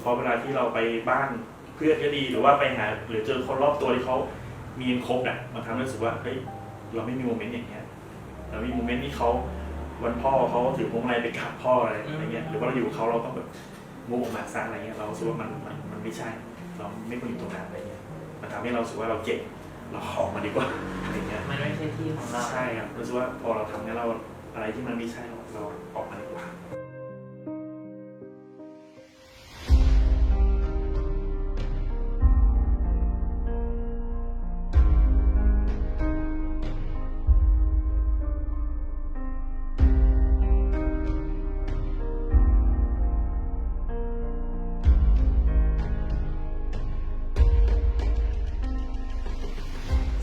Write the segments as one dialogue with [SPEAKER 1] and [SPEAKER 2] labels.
[SPEAKER 1] เพราะเวลาที่เราไปบ้านเพื่อนก็ดีหรือว่าไปหาหรือเจอคนรอบตัวที่เขามีครบอะมันทำให้รู้สึกว่าเฮ้ยเราไม่มีโมเมนต์อย่างเงี้ยเรามีโมเมนต์ที่เขาวันพ่อเขาถือพวงมาลัยไปกราบพ่ออะไรอะไรเงี้ยหรือว่าเราอยู่กับเขาเราต้องแบบงูออกมาสร้างอะไรเงี้ยเรารู้สึกว่ามันมันมันไม่ใช่ เราไม่ควรอยู่ตรงนั้นอะไรเงี้ยมันทำให้เรารู้สึกว่าเราเก่งเราออกมาดีกว่าอะไรเงี้ย
[SPEAKER 2] มันไม่ใช่ที่ของเรา
[SPEAKER 1] ใช่ครับรู้สึกว่าพอเราทำเนี่ยเราอะไรที่มันไม่ใช่เราเราออกมาดีกว่า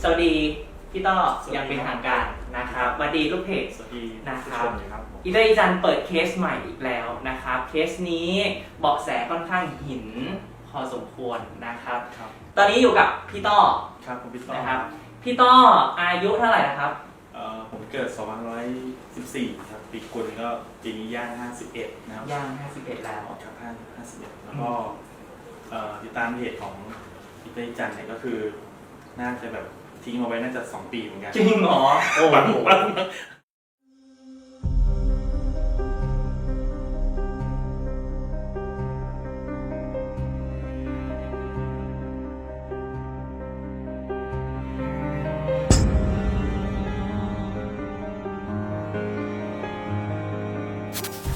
[SPEAKER 2] สวัสดีพี่ต้ออย่างเป็นทางการนะครับสวัสดีลูกเพจ
[SPEAKER 1] สวัสดี
[SPEAKER 2] นะครับ
[SPEAKER 1] ทุกนเลยครับผม
[SPEAKER 2] อีเตอร์อีจันเปิดเคสใหม่อีกแล้วนะครับ เคสนี้เบาะแสค่อนข้างหินพอสมควรนะครับ
[SPEAKER 1] ครับ
[SPEAKER 2] ตอนนี้อยู่กับพี่ต้อ
[SPEAKER 1] ครับผมพี่ต้อ
[SPEAKER 2] นะครับ พี่ต้ออายุเท่าไหร่นะครับ
[SPEAKER 1] เอ่อผมเกิด 2514 ครับ ปีกุลก็ปีนี้ย่าง 51 นะครับ
[SPEAKER 2] ย่าง 51 แล้ว
[SPEAKER 1] ครับ5 51แล้วก็เอ่อติดตามเพจของพี่เต้ยจันทร์เนี่ยก็คือน่าจะแบบ ทิ้งเอาไว้น่าจะ2ปีเหมือนกัน
[SPEAKER 2] จริงเหรอ
[SPEAKER 1] โอ้บังบัง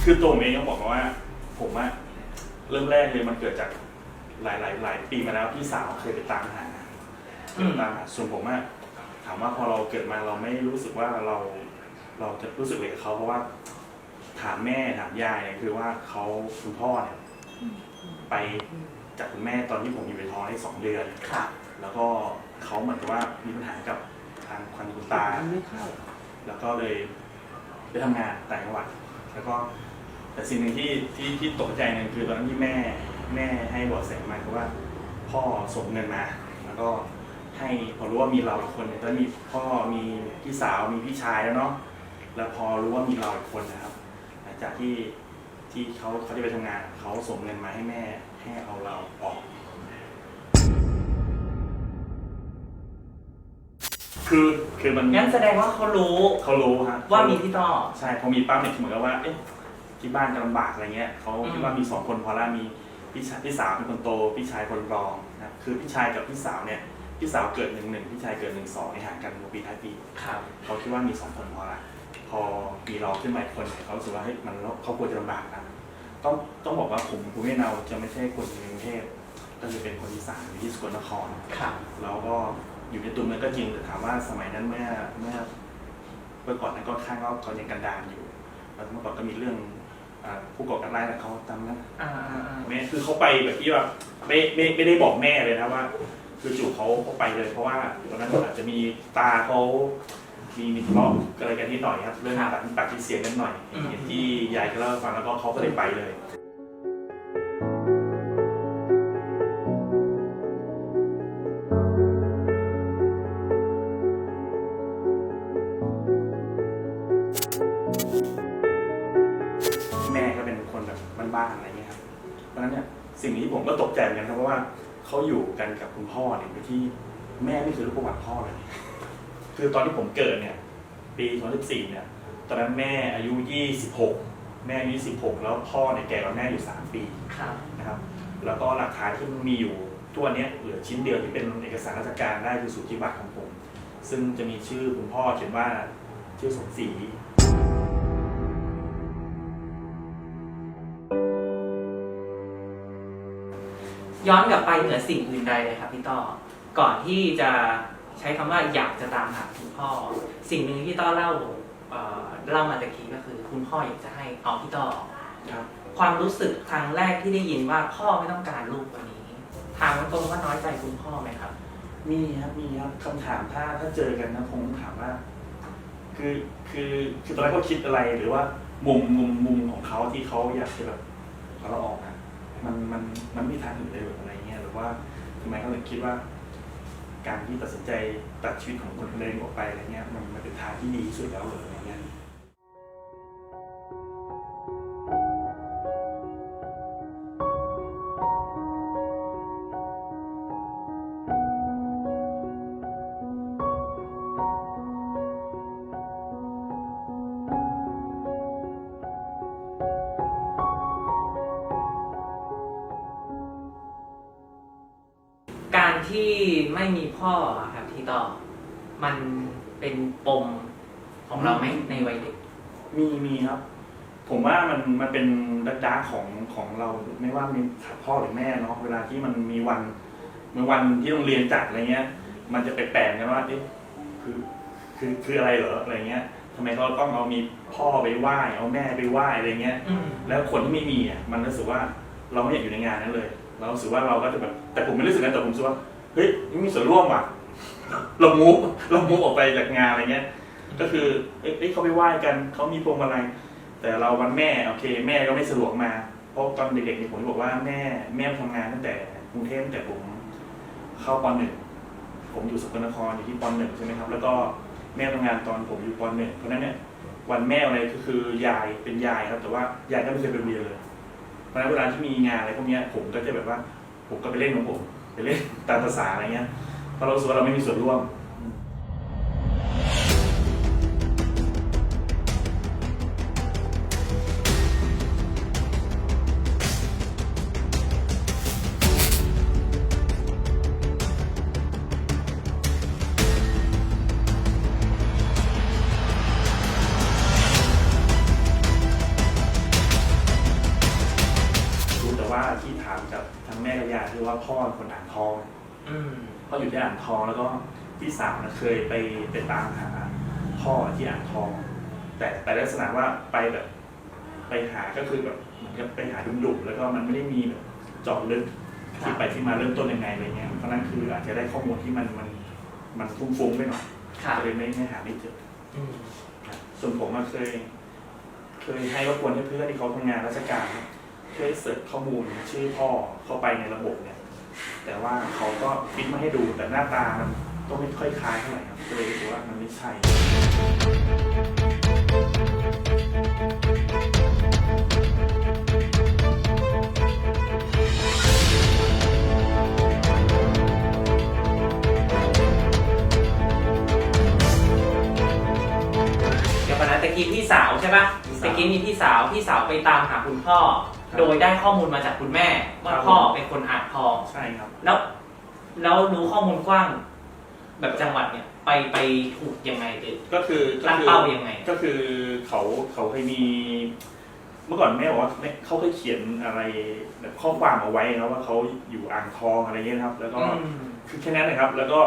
[SPEAKER 1] คือตัวผมเองต้องบอกว่า ผมอะเริ่มแรกเลยมันเกิดจากหลายหลายหลายปีมาแล้วพี่สาวเคยไปตามหา เคยไปตามหาส่วนผมอะถามว่าพอเราเกิดมาเราไม่รู้สึกว่าเราเราจะรู้สึกเลยกับเขาเพราะว่า ถามแม่ถามยายเนี่ยคือว่าเขาคุณพ่อเนี่ยไปจากคุณแม่ตอนที่ผมอยู่ในท้องได้สองเดือน
[SPEAKER 2] ครับ
[SPEAKER 1] แล้วก็เขาเหมือนกับว่ามีปัญหากับทางคันคุณตา แล้วก็เลยไปทำงานต่างจังหวัด แล้วก็แต่สิ่งหนึ่งที่ที่ที่ตกใจเนี่ยคือตอนนั้นที่แม่แม่ให้เบาะแสมาคือว่า พ่อส่งเงินมา แล้วก็ ให้พอรู้ว่ามีเราอีกคนเนี่ยตอนนนมีพ่อมีพี่สาวมีพี่ชายแล้วเนาะแล้วพอรู้ว่ามีเราอีกคนนะครับ หลังจากที่ที่เขาเขาจะไปทำงาน เขาส่งเงินมาให้แม่ให้เอาเราออก คือคือมัน
[SPEAKER 2] งั้นแสดงว่าเขารู้
[SPEAKER 1] เขารู้ฮะ
[SPEAKER 2] ว่ามีพี่ต้อ
[SPEAKER 1] ใช่พอมีปั๊บเนี่ยเหมือนกับว่าเอ๊ะที่บ้านจะลำบากอะไรเงี้ยเขา
[SPEAKER 2] อืม
[SPEAKER 1] คิดว่ามีสองคนพอละมีพี่ชายพี่สาวเป็นคนโต พี่ชายคนรองนะครับคือพี่ชายกับพี่สาวเนี่ย พี่สาวเกิดหนึ่งหนึ่งพี่ชายเกิดหนึ่งสองในห่างกันปีท้ายปี
[SPEAKER 2] ครับ
[SPEAKER 1] เขาคิดว่ามีสองคนพอละพอมีเราขึ้นมาอีกคนเนี่ยเขารู้สึกว่าเฮ้ยมันเขาควรจะลำบากนะต้องต้องบอกว่าผมภูมิลำเนาจะไม่ใช่คนในกรุงเทพก็จะเป็นคนอีสานอยู่ที่สกลนคร
[SPEAKER 2] ครับ
[SPEAKER 1] แล้วก็อยู่ในตัวเมืองก็จริงแต่ถามว่าสมัยนั้นเมื่อเมื่อเมื่อก่อนนั้นก็ข้างก็เขายังกันดารอยู่แล้วเมื่อก่อนก็มีเรื่องอาผู้ก่อการร้ายนะเขาจำนะ
[SPEAKER 2] อ่าอ่าอ่า
[SPEAKER 1] แม่คือเขาไปแบบที่ว่าไม่ไม่ไม่ได้บอกแม่เลยนะว่า คือจู่เขาไปเลย เพราะว่าตอนนั้นอาจจะมีตาเขามีมีทะเลาะอะไรกันนิดหน่อยครับเรื่องปากปากที่เสียงนิดหน่อยอย่างที่ยายเขาเล่าให้ฟังแล้วก็เขาก็เลยไปเลย แม่ก็เป็นคนแบบบ้านๆอะไรเงี้ยครับเพราะฉะนั้นเนี่ยสิ่งนี้ผมก็ตกใจเหมือนกันครับเพราะว่า เขาอยู่กันกับคุณพ่อเนี่ยโดยที่แม่ไม่เคยรู้ประวัติพ่อเลย คือตอนที่ผมเกิดเนี่ย ปี2014เนี่ย ตอนนั้นแม่อายุ 26 แม่อายุ26 แล้วพ่อเนี่ยแก่กว่าแม่อยู่ 3 ปี
[SPEAKER 2] ครับ
[SPEAKER 1] นะครับ แล้วก็หลักฐานที่มีอยู่ตัวเนี้ยเหลือชิ้นเดียวที่เป็นเอกสารราชการได้คือสูติบัตรของผม ซึ่งจะมีชื่อคุณพ่อเขียนว่าชื่อสมศรี
[SPEAKER 2] ย้อนกลับไปเหนือสิ่งอื่นใดเลยครับพี่ต้อก่อนที่จะใช้คำว่าอยากจะตามหาคุณพ่อ สิ่งหนึ่งที่ต้อเล่าเอ่อเล่ามาตะกี้ก็คือ คุณพ่ออยากจะให้เอาพี่ต้อ
[SPEAKER 1] ครับ
[SPEAKER 2] ความรู้สึกครั้งแรกที่ได้ยินว่าพ่อไม่ต้องการลูกคนนี้ ถามตรงๆว่าน้อยใจคุณพ่อไหมครับ
[SPEAKER 1] มีครับมีครับคำถามถ้าถ้าเจอกันนะคงถามว่า คือคือคือตอนแรกเขาคิดอะไรหรือว่ามุมมุมมุมของเขาที่เขาอยากจะแบบเอาเราออกนะ มันมันมันไม่มีทางอื่นเลยหรืออะไรเงี้ยหรือว่าทำไมเขาถึงคิดว่า การที่ตัดสินใจตัดชีวิตของคนคนหนึ่งออกไปอะไรเงี้ยมันมันเป็นทางที่ดีที่สุดแล้วหรืออะไรเงี้ย
[SPEAKER 2] ที่ไม่มีพ่ออะครับพี่ต่อมันเป็นปมของเราไหมในวัยเด็ก
[SPEAKER 1] มีมีครับ ผมว่ามันมันเป็นดักดาของของเราไม่ว่ามีพ่อหรือแม่เนาะเวลาที่มันมีวันเมื่อวันที่โรงเรียนจัดอะไรเงี้ย มันจะแปลกๆกันว่าเอ๊ะคือคือคืออะไรเหรออะไรเงี้ยทำไมเขาต้องเอามีพ่อไปไหว้เอาแม่ไปไหว้อะไรเงี้ย
[SPEAKER 2] อืม
[SPEAKER 1] แล้วคนที่ไม่มีอะมันรู้สึกว่า เราไม่อยากอยู่ในงานนั้นเลย เรารู้สึกว่าเราก็จะแบบแต่ผมไม่รู้สึกนะแต่ผมรู้สึกว่าเฮ้ยไม่มีส่วนร่วมว่ะเรามูฟเรามูฟออกไปจากงานอะไรเงี้ย ก็คือเอ้ยเขาไปไหว้กันเขามีพวงมาลัยแต่เราวันแม่โอเค แม่ก็ไม่สะดวกมา เพราะตอนเด็กๆเนี่ยผมบอกว่าแม่แม่ทำงานตั้งแต่กรุงเทพตั้งแต่ผมเข้าปหนึ่งผมอยู่สกลนครอยู่ที่ปหนึ่งใช่ไหมครับ แล้วก็แม่ทำงานตอนผมอยู่ปหนึ่งเพราะฉะนั้นเนี่ยวันแม่อะไรก็คือยายเป็นยายครับ แต่ว่ายายก็ไม่เคยไปโรงเรียนเลย เพราะฉะนั้นเวลาที่มีงานอะไรพวกเนี้ยผมก็จะแบบว่าผมก็ไปเล่นของผมไปเล่นตามภาษาอะไรเงี้ยเพราะเราสึกว่าเราไม่มีส่วนร่วม คือว่าพ่อเป็นคนอ่างทอง
[SPEAKER 2] อืม
[SPEAKER 1] พ่ออยู่ที่อ่างทองแล้วก็พี่สาวนะเคยไปไปตามหาพ่อที่อ่างทอง แต่แต่ลักษณะว่าไปแบบ ไปหาก็คือแบบเหมือนกับไปหาดุ่มๆแล้วก็มันไม่ได้มีแบบเจาะลึกที่ไปที่มาเริ่มต้นยังไงอะไรเงี้ยเพราะนั้นคืออาจจะได้ข้อมูลที่มันมันมันฟุ้งๆไปหน่อย
[SPEAKER 2] ครับ
[SPEAKER 1] ก็เลยไม่ไม่หาไม่เจอ
[SPEAKER 2] อืม
[SPEAKER 1] ครับส่วนผมอะเคย เคยให้รบกวนให้เพื่อนที่เขาทำงานราชการ ช่วยเสิร์ชข้อมูลชื่อพ่อเข้าไปในระบบเนี่ย แต่ว่าเขาก็ฟิกมาให้ดูแต่หน้าตามันก็ไม่ค่อยคล้ายเท่าไหร่ครับก็เลยรู้สึกว่ามันไม่ใช่
[SPEAKER 2] เดี๋ยวก่อนนะตะกี้พี่สาวใช่ปะ
[SPEAKER 1] พี่สาว
[SPEAKER 2] ตะกี้มีพี่สาว พี่สาวไปตามหาคุณพ่อ
[SPEAKER 1] ครับ
[SPEAKER 2] โดยได้ข้อมูลมาจากคุณแม่ว่า
[SPEAKER 1] ครับ
[SPEAKER 2] พ่อเป็นคนอ่างทอง
[SPEAKER 1] ใช่ครับ
[SPEAKER 2] แล้วแล้วรู้ข้อมูลกว้าง แบบจังหวัดเนี่ย ไปไปถูกยังไงหรือ
[SPEAKER 1] ก็คือก็
[SPEAKER 2] ตั้ง
[SPEAKER 1] คือ
[SPEAKER 2] เป้ายังไง
[SPEAKER 1] ก็คือเขาเขาเคยมี เมื่อก่อนแม่บอกว่าแม่เขาเคยเขียนอะไรแบบข้อความเอาไว้นะว่าเขาอยู่อ่างทองอะไรเงี้ยนะครับ แล้วก็
[SPEAKER 2] อืม
[SPEAKER 1] คือแค่นั้นนะครับ แล้วก็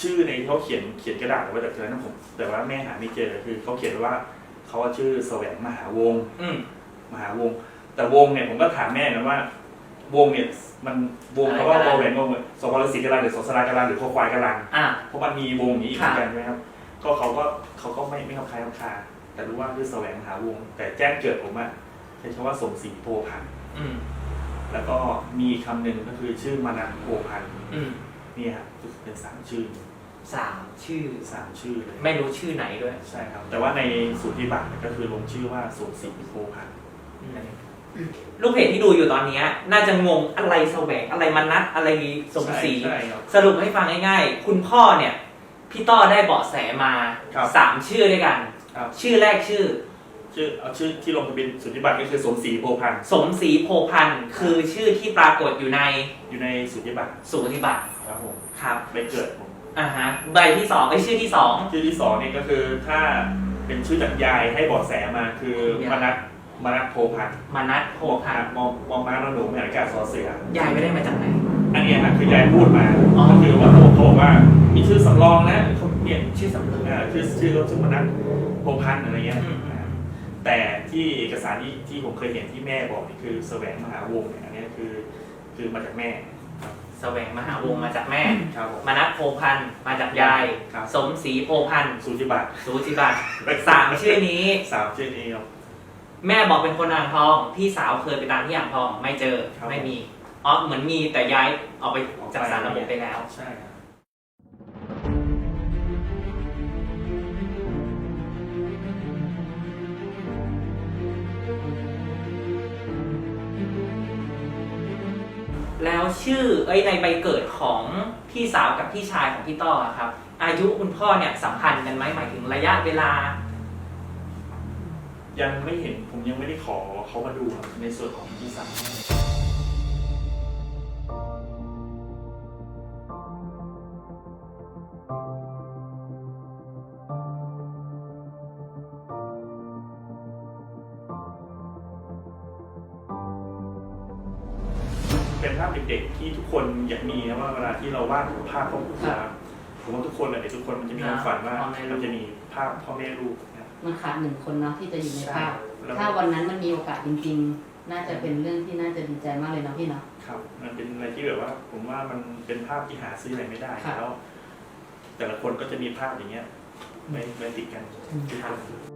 [SPEAKER 1] ชื่อในที่เขาเขียนเขียนกระดาษเอาไว้แต่ตอนนั้นผมแต่ว่าแม่หาไม่เจอคือเขาเขียนไว้ว่าเขาชื่อแสวงมหาวงศ์
[SPEAKER 2] อืม
[SPEAKER 1] มหาวงศ์ แต่วงเนี่ยผมก็ถามแม่นะว่าวงเนี่ยมันวงเขาว่า
[SPEAKER 2] อะไร
[SPEAKER 1] ว
[SPEAKER 2] กัน
[SPEAKER 1] งแหวนวงสองวรสีกรันหรือสองสลากรันหรือคอควายกรัน
[SPEAKER 2] อะ
[SPEAKER 1] เพราะมันมีวงอย่างนี้อีกเห
[SPEAKER 2] ค่ะ
[SPEAKER 1] มือนกันใช่ไหมครับก็เขาก็เขาก็ไม่ไม่คำคายคำคาแต่รู้ว่าคือแสวงหาวงศ์แต่แจ้งเกิดผมอะใช้คำว่าสมศรีโพพันธ์
[SPEAKER 2] อืม
[SPEAKER 1] แล้วก็มีคำหนึ่งก็คือชื่อมานันโพพันธ์
[SPEAKER 2] อืม
[SPEAKER 1] นี่ครับเป็นสามชื่อ
[SPEAKER 2] สามชื่อ
[SPEAKER 1] สามชื่อเลย
[SPEAKER 2] ไม่รู้ชื่อไหนด้วย
[SPEAKER 1] ใช่ครับ แต่ว่าในสูติบัตรเนี่ยก็คือลงชื่อว่าสมศรีโพพันธ์
[SPEAKER 2] ลูกเพจที่ดูอยู่ตอนเนี้ยน่าจะงงอะไรแสวงอะไรมานัดอะไรสมศรี
[SPEAKER 1] ใช่ครับ
[SPEAKER 2] สรุปให้ฟังง่ายๆ คุณพ่อเนี่ย พี่ต้อได้เบาะแสมา
[SPEAKER 1] ครับ
[SPEAKER 2] สามชื่อด้วยกัน
[SPEAKER 1] ครับ
[SPEAKER 2] ชื่อแรกชื่อ
[SPEAKER 1] ชื่อเอาชื่อที่ลงทะเบียนสูติบัตรก็คือสมศรีโพพันธ์
[SPEAKER 2] สมศรีโพพันธ์คือชื่อที่ปรากฏอยู่ใน
[SPEAKER 1] อยู่ในสูติบัตร
[SPEAKER 2] สูติบัตร
[SPEAKER 1] ครับผม
[SPEAKER 2] ครับ
[SPEAKER 1] ใบเกิดผม
[SPEAKER 2] อ่าฮะใบที่สองไอ้ยชื่อที่สอง
[SPEAKER 1] ชื่อที่สองนี่ก็คือถ้าเป็นชื่อจากยายให้เบาะแสมาคือ
[SPEAKER 2] คุณยาย
[SPEAKER 1] มนัท มนัทโพพันธ์
[SPEAKER 2] มานัดโพพันธ์
[SPEAKER 1] มองมองม้านอนหนูไม่หันอากาศสอเสือ
[SPEAKER 2] ยายไม่ได้มาจากไหน
[SPEAKER 1] อันเนี้ยครับคือยายพูดมา
[SPEAKER 2] อ๋อ
[SPEAKER 1] ก็คือว่าเขาเขาบอกว่า มีชื่อสำรองนะเขาเปลี่ยน
[SPEAKER 2] ชื่อสำเริง
[SPEAKER 1] อ่าชื่อชื่อเขาชื่อมนัทโพพันธ์อะไรเงี้ย
[SPEAKER 2] อืม
[SPEAKER 1] อ่าแต่ที่เอกสารที่ที่ผมเคยเห็นที่แม่บอกนี่คือแสวงมหาวงศ์เนี่ยอันเนี้ยคือคือมาจากแม่
[SPEAKER 2] แสวงมหาวงศ์มาจากแม่
[SPEAKER 1] ครับผม
[SPEAKER 2] มานัดโพพันธ์มาจากยาย
[SPEAKER 1] ครับ
[SPEAKER 2] สมศรีโพพันธ์
[SPEAKER 1] สูติบัตร
[SPEAKER 2] สูติบัตรสามชื่อนี้
[SPEAKER 1] สามชื่อนี้ครับ
[SPEAKER 2] แม่บอกเป็นคนอ่างทอง พี่สาวเคยไปตามที่อ่างทอง ไม่เจอ
[SPEAKER 1] ครับ
[SPEAKER 2] ไม่มี อ๋อ เหมือนมีแต่ย้ายออกไปจากสารระบบไปแล้ว
[SPEAKER 1] ใช่ครับ
[SPEAKER 2] แล้วชื่อเอ้ยในใบเกิดของพี่สาวกับพี่ชายของพี่ต้ออะครับ อายุคุณพ่อเนี่ยสัมพันธ์กันไหมหมายถึงระยะเวลา
[SPEAKER 1] ยังไม่เห็นผมยังไม่ได้ขอเขามาดูในส่วนของที่สามเป็นภาพเด็กๆที่ทุกคนอยากมีนะว่าเวลาที่เราวาดภาพครอบครัวผมว่าทุกคนเลยทุกคนมันจะมีความฝันว่ามันจะมีภาพพ่อแม่ลูก
[SPEAKER 3] มันขาดหนึ่งคนเนาะที่จะอยู่ในภาพ
[SPEAKER 1] แล้ว
[SPEAKER 3] ถ้าวันนั้นมันมีโอกาสจริง ๆ น่าจะเป็นเรื่องที่น่าจะดีใจมากเลยเนาะพี่เนาะ
[SPEAKER 1] ครับ มันเป็นอะไรที่แบบว่า ผมว่ามันเป็นภาพที่หาซื้ออะไรไม่ได้
[SPEAKER 3] ครับ
[SPEAKER 1] แล้ว แต่ละคนก็จะมีภาพอย่างเงี้ยไม่ไม่ติดกัน
[SPEAKER 3] อืม
[SPEAKER 1] ทุก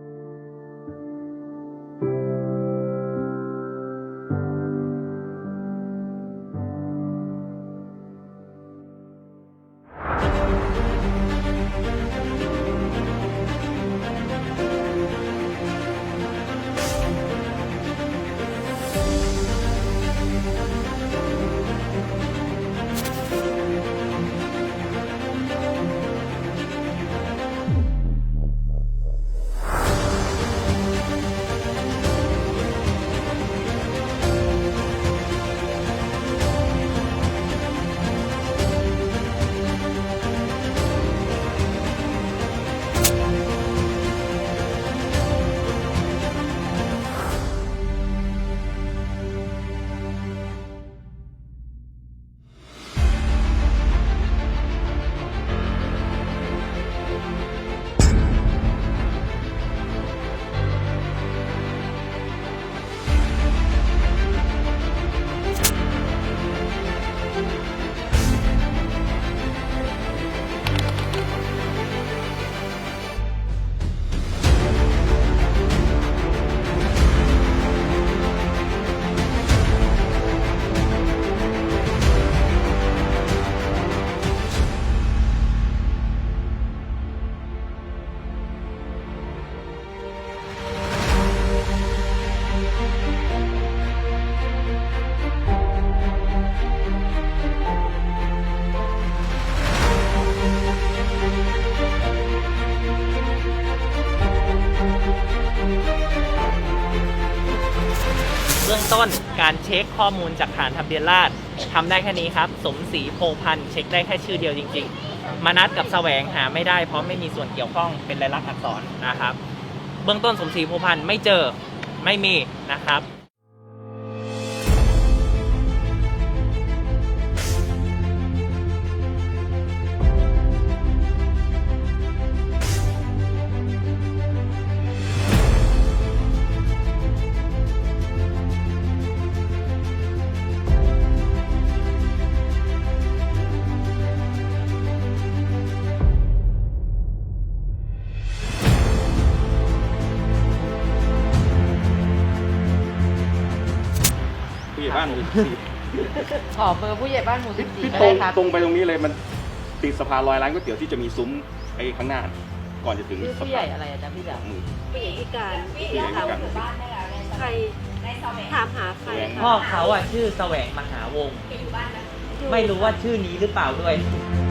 [SPEAKER 2] การเช็คข้อมูลจากฐานทะเบียนราษฎร์ทำได้แค่นี้ครับ สมศรีโพพันธ์เช็คได้แค่ชื่อเดียวจริง ๆ มานัดกับแสวงหาไม่ได้เพราะไม่มีส่วนเกี่ยวข้องเป็นลายลักษณ์อักษรนะครับ เบื้องต้นสมศรีโพพันธ์ไม่เจอไม่มีนะครั
[SPEAKER 4] บานหมู่สิบสี่
[SPEAKER 3] ขอเบอร์ผู้ใหญ่บ้านหมู่สิบสี่
[SPEAKER 4] ต
[SPEAKER 3] ก็
[SPEAKER 4] ร
[SPEAKER 3] ได้
[SPEAKER 4] ง
[SPEAKER 3] ครับ
[SPEAKER 4] ตรงไปตรงนี้เลยมันติดสะพานลอยร้านก๋วยเตี๋ยวที่จะมีซุ้มไอ้ข้างหน้า ก่อนจะถึง
[SPEAKER 3] ชื่อ
[SPEAKER 4] สะ
[SPEAKER 3] ผู้ให
[SPEAKER 4] พา
[SPEAKER 3] ญ่
[SPEAKER 4] น
[SPEAKER 3] อะไรอาจารย์พี่จ๋า
[SPEAKER 4] มือ
[SPEAKER 5] ผู้หญิงพิการ
[SPEAKER 4] ผู้ใหญ่พิการ
[SPEAKER 5] ใครถามหาใคร
[SPEAKER 2] พ่อเขาอะชื่อแสวงมหาวงศ์ไม่รู้ว่าชื่อนี้หรือเปล่าด้วย
[SPEAKER 5] อ